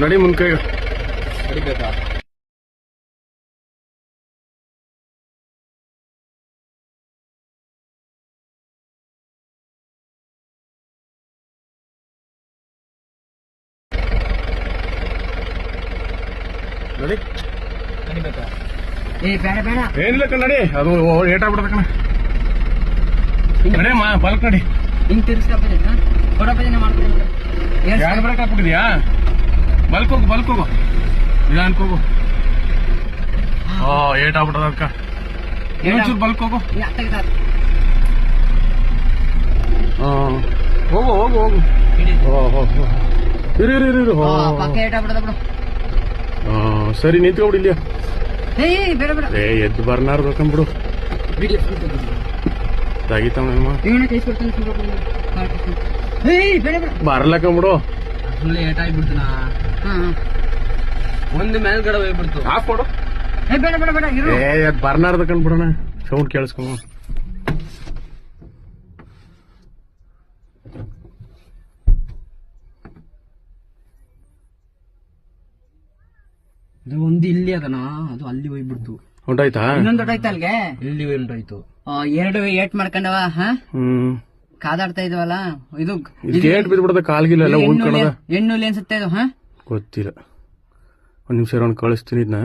ನಡಿ ಮುಂದ್ಕೈ ನಡಿಬೇಕಾ? ನಡಿ. ನಡಿಬೇಕಾ? ಏ ಬೇಡ ಬೇಡ. ಏನಿಲ್ಲ ಕಣ್ಣಡಿ ಅದು ಏಟಾಗ್ಬಿಡ್ದ ಕಣ. ನಡಿಯಮ್ಮ ಬಲ್ಕ್ ನಡಿ. ಹಿಂಗ್ ತಿರ್ಸ್ಕೊಬಿಡಿ ಯಾರು ಬ್ರೇಕ್ ಹಾಕ್ಬಿಟ್ಟಿದ್ಯಾ? ಬಲ್ಕ್ ಹೋಗು ಬಲ್ಕ್ ಹೋಗು. ನಿಧಾನಕ್ಕೆ ಹೋಗು. ಏಟ್ ಏಟಾಗ್ಬಿಟ್ಟದ ಅದಕ್ಕ ಇನ್ನೊಂಚೂರು ಬಲ್ಕ್ ಹೋಗು. ಹೋಗು ಹೋಗು ಓ ಇರು ಇರು ಇರು, ಸರಿ ನಿಂತ್ಕೊಬಿಡಿ ಇಲ್ಲ ಏ ಎದ್ದು ಬರ್ನಾರ್ದು ಹಾಕೊಂಡ್ಬಿಡು ಬಿಡಿ. ತಾಗಿತಮ್ಮ ಇವನ ಬಿಡು ಕೊಡ್ತಾನೆ ಏಯ್ ಬೇಡ ಬೇಡ. ಬರ್ಲಕ್ಕಂಬಿಡು ಫುಲ್ ಏಟಾಗ್ಬಿಡ್ತು ನಾ ಹಾ ಹಾ. ಒಂದು ಮೇಲ್ಗಡೆ ಹೋಗ್ಬಿಡ್ತು. ಹಾಕೊಡು ಕೊಡು. ಏ ಬೇಡ ಬೇಡ ಬೇಡ ಇರು. ಏ ಬರ್ನಾರ್ದ ಕಂಡ್ಬಿಡೋಣ ಸೌಂಡ್ ಕೇಳಿಸ್ಕೊ. ಇದು ಒಂದು ಇಲ್ಲಿ ಅದನ? ಅದು ಅಲ್ಲಿ ಹೋಗ್ಬಿಡ್ತು. ಹೊಂಟಾಯ್ತಾ ಇನ್ನೊಂದು ಹೊಂಟಾಯ್ತಾ ಅಲ್ಗೆ? ಇಲ್ಲಿ ಹೊಂಟಾಯ್ತು ಆ, ಎರಡು ಏಟ್ ಮಾಡ್ಕೊಂಡವ ಹಾ? ಹ್ಮ್. ಕಾದಾಡ್ತಾ ಇದ್ವಲ್ಲ? ಇದು ಗೇಟ್ ಬಿದ್ಬಿಡದ ಕಾಲ್ಗಿಲ್ಲ ಎಲ್ಲ ಹೆಣ್ಣು ಅನ್ಸುತ್ತೆ ಇದು ಹಾ? ಗೊತ್ತಿಲ್ಲ. ಒಂದ್ ನಿಮಿಷ ಕಳಿಸ್ತೀನಿ ಇದನ್ನ